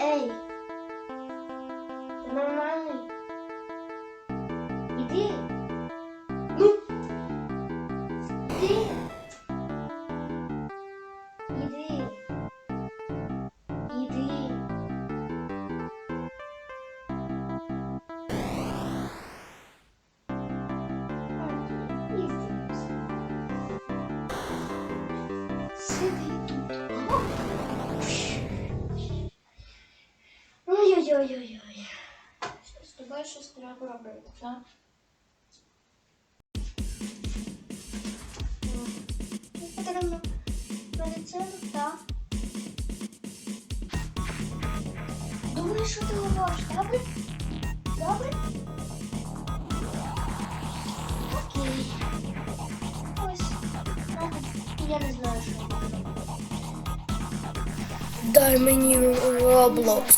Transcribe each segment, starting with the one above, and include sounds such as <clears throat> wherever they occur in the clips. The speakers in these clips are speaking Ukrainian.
A. Ой-ой-ой-ой-ой. З тобою щось треба робити, так? Потрібно медицину, так? Думаю, що ти говориш, добре? Добре? Окей. Ось. Я не знаю, що. Дай мені Roblox.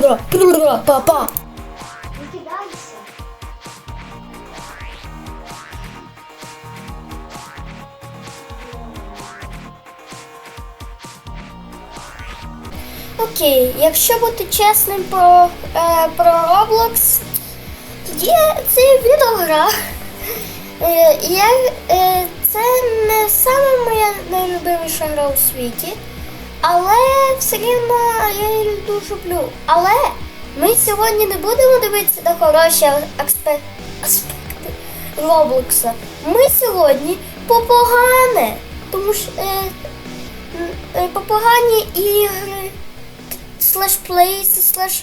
Що, ти там? Папа. Викидайся. Окей, якщо бути чесним про, е, про Roblox, тоді це відеогра. Е, е, це не саме моя найлюбиміша гра у світі, але все рівно я її дуже люблю. Але ми сьогодні не будемо дивитися на хороші аспекти Роблокса. Ми сьогодні по погане, тому що е, е, по погані ігри слеш плейси, слеш.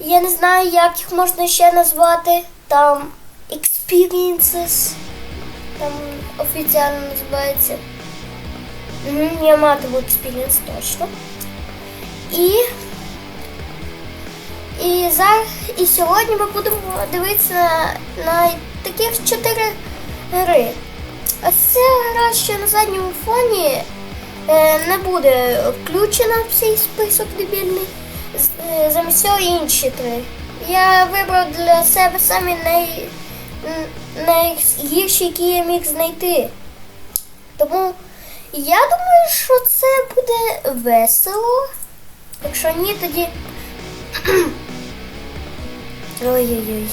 Я не знаю, як їх можна ще назвати. Там experiences. Там офіціально називається. Я матиму experience точно. І. І зараз і сьогодні ми будемо дивитися на, на таких чотири гри. Ось ця гра, що на задньому фоні не буде включена в цей список дебільний. Е, Замість цього інші три. Я вибрав для себе самі най, найгірші, які я міг знайти. Тому я думаю, що це буде весело. Якщо ні, тоді. <clears throat> Ой-ой-ой.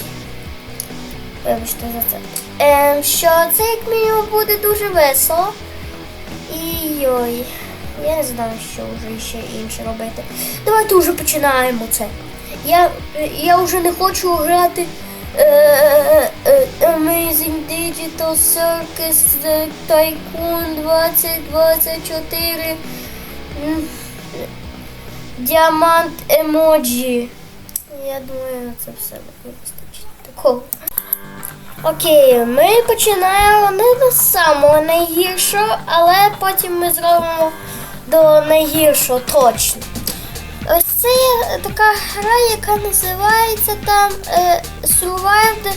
Вибачте за це. Ем, що це як мінімум буде дуже весело. І ой, я не знаю, що вже ще інше робити. Давайте вже починаємо це. Я, я вже не хочу грати е, е, е, Amazing Digital Circus Tycoon 2024 Діамант емоджі. Я думаю, це все вистачить такого. Окей, ми починаємо не до самого найгіршого, але потім ми зробимо до найгіршого точно. Ось це є така гра, яка називається там е, Survive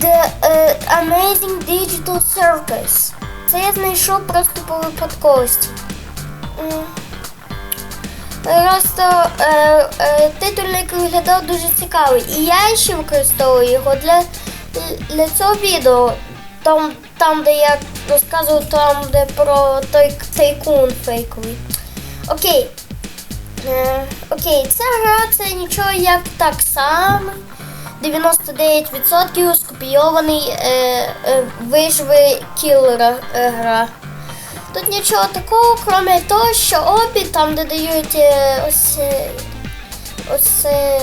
the, е, Amazing Digital Circus. Це я знайшов просто по випадковості. Просто е, е, титульник виглядав дуже цікавий. І я ще використовую його для, цього відео. Там, там, де я розказував там, де про той тайкун фейковий. Окей. Е, окей, ця гра це нічого як так само. 99% скопійований е, е, виживи кілера е, гра. Тут нічого такого, крім того, що обі там, де дають е, ось, е, ось, е,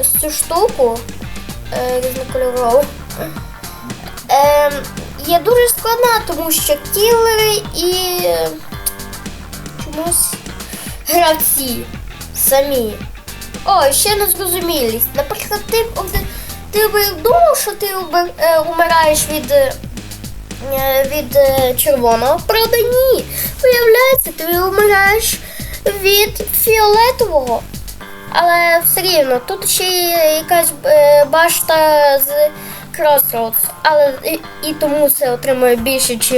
ось цю штуку е, різнокольорову. Е, є дуже складна, тому що кілери і е, чомусь гравці самі. О, ще незрозумілість. Наприклад, ти, ти думав, що ти е, умираєш від, е, від червоного. Правда, ні. Виявляється, ти умираєш від фіолетового. Але все рівно, тут ще є якась башта з Crossroads, але і, і тому це отримує більше, ніж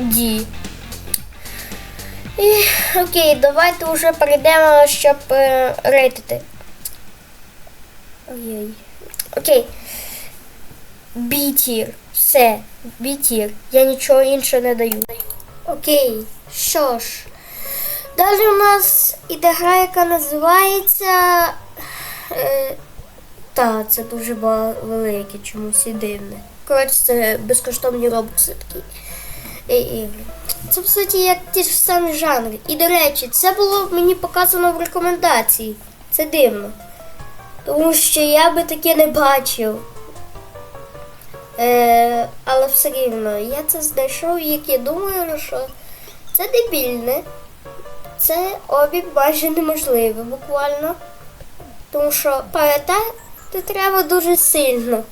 D. І, окей, давайте вже перейдемо, щоб е, рейтити. Ой-ой. Окей. B-тір. Все. B-тір. Я нічого іншого не даю. Окей. Що ж. Далі у нас іде гра, яка називається. Е, та, це дуже велике чомусь і дивне. Коротше, це безкоштовні робокси такі. Це, по суті, як ті ж самі жанри. І, до речі, це було мені показано в рекомендації. Це дивно. Тому що я би таке не бачив. Е, але все рівно, я це знайшов, як я думаю, що це дебільне. Це обі майже неможливе буквально. Тому що пам'ятати треба дуже сильно.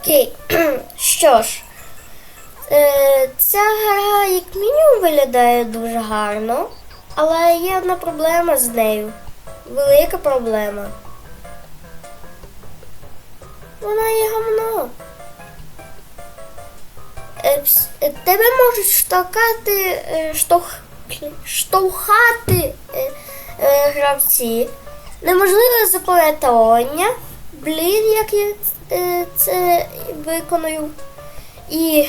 Окей, <clears throat> що ж, е, ця гра як мінімум виглядає дуже гарно, але є одна проблема з нею. Велика проблема. Вона є гамно. Е, е, Тебе можуть штовхати, е, штовх, штовхати гравці. Неможливе запам'ятовування. Блін, як я е, це виконую. І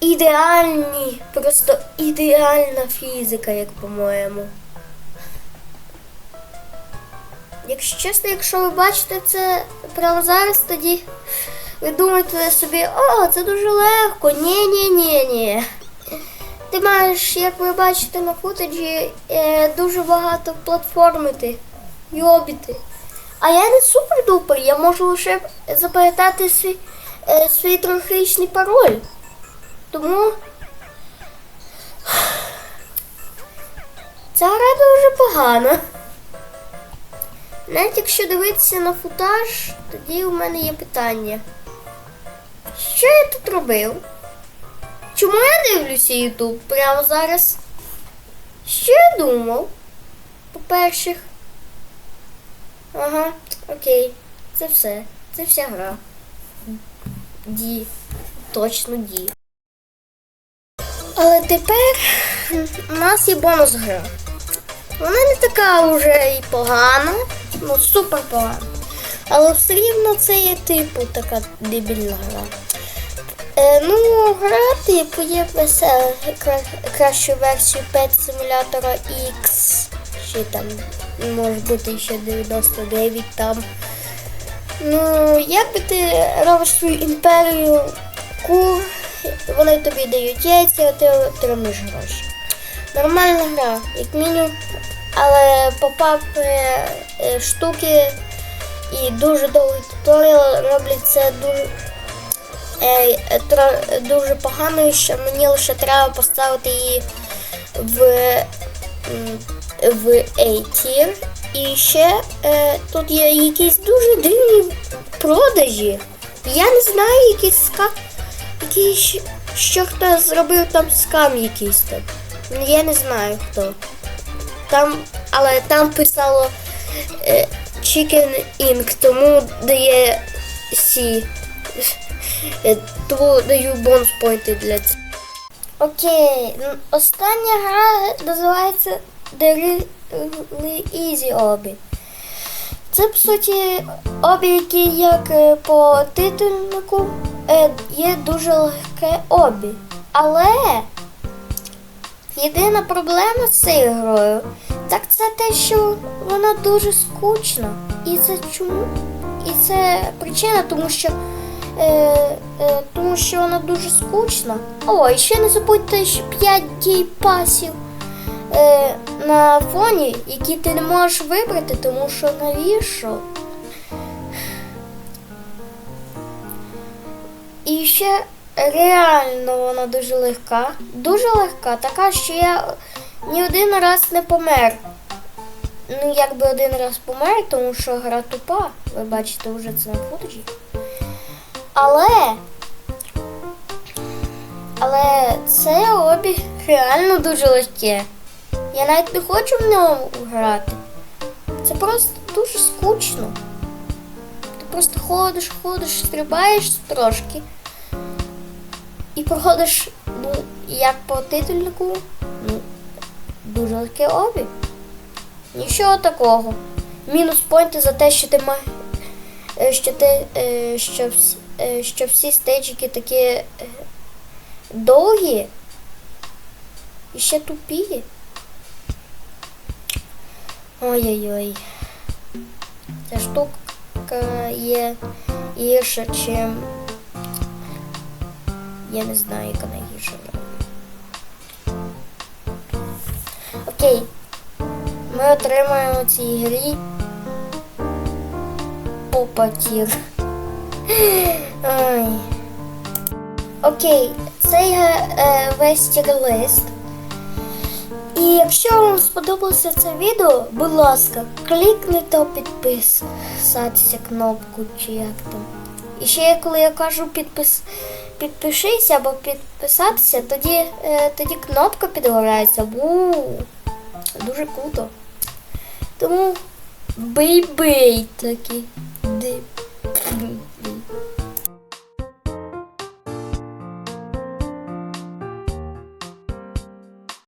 ідеальні, просто ідеальна фізика, як по-моєму. Якщо чесно, якщо ви бачите це прямо зараз, тоді ви думаєте собі, о, це дуже легко. Ні, ні, ні, ні. Ти маєш, як ви бачите на футажі, е, дуже багато платформити і обіти. А я не супер-дупер, я можу лише запам'ятати свій, е, свій трьохрічний пароль. Тому <sighs> ця гра дуже погана. Навіть якщо дивитися на футаж, тоді у мене є питання. Що я тут робив? Чому я дивлюся Ютуб прямо зараз? Що я думав? По-перше. Ага, окей. Це все. Це вся гра. Ді. Точно ді. Але тепер у нас є бонус гра. Вона не така вже і погана, ну супер погана. Але все рівно це є типу така дебільна гра. Е, ну, гра, типу, є кращу версію Pet Simulator X. Ще там може бути ще 99 там. Ну, як би ти робиш свою імперію кур, вони тобі дають яйця, а ти отримуєш гроші. Нормальна гра, як мінімум, але попап е, штуки і дуже довгий туторіал роблять це дуже, дуже погано, що мені лише треба поставити її в, в A-tier. І ще е, тут є якісь дуже дивні продажі. Я не знаю, якісь ска... якісь, що хто зробив там скам якийсь там. Я не знаю хто. Там, але там писало е, Chicken Ink, тому дає C. Тому даю бонус поінти для цього. Окей, остання гра називається The Easy Obby. Це, по суті, обі, які, як е, по титульнику, е, є дуже легке обі. Але єдина проблема з цією грою, так це те, що вона дуже скучна. І це чому? І це причина, тому що. Е, е, тому що вона дуже скучна. О, і ще не забудьте, що 5 гейпасів е, на фоні, які ти не можеш вибрати, тому що навіщо? І ще реально вона дуже легка. Дуже легка, така, що я ні один раз не помер. Ну, якби один раз помер, тому що гра тупа. Ви бачите вже це на футажі. Але. Але це обі реально дуже легке. Я навіть не хочу в ньому грати. Це просто дуже скучно. Ти просто ходиш, ходиш, стрибаєш трошки. І проходиш, ну, як по титульнику, ну, дуже легке обі. Нічого такого. Мінус пойнти за те, що ти е, що ти е, що, всі, що всі стейджики такі е, довгі і ще тупі. Ой-ой-ой. Ця штука є гірша, чим. Я не знаю, яка найгірша. Окей. Ми отримаємо в цій грі попатір. Ой. Окей, це є е, весь тір-лист. І якщо вам сподобалося це відео, будь ласка, клікнете підписатися кнопку чи як там. І ще коли я кажу підпис, підпишись або підписатися, тоді, е, тоді кнопка підгорається. Бу, дуже круто. Тому бей-бей такі. Ди-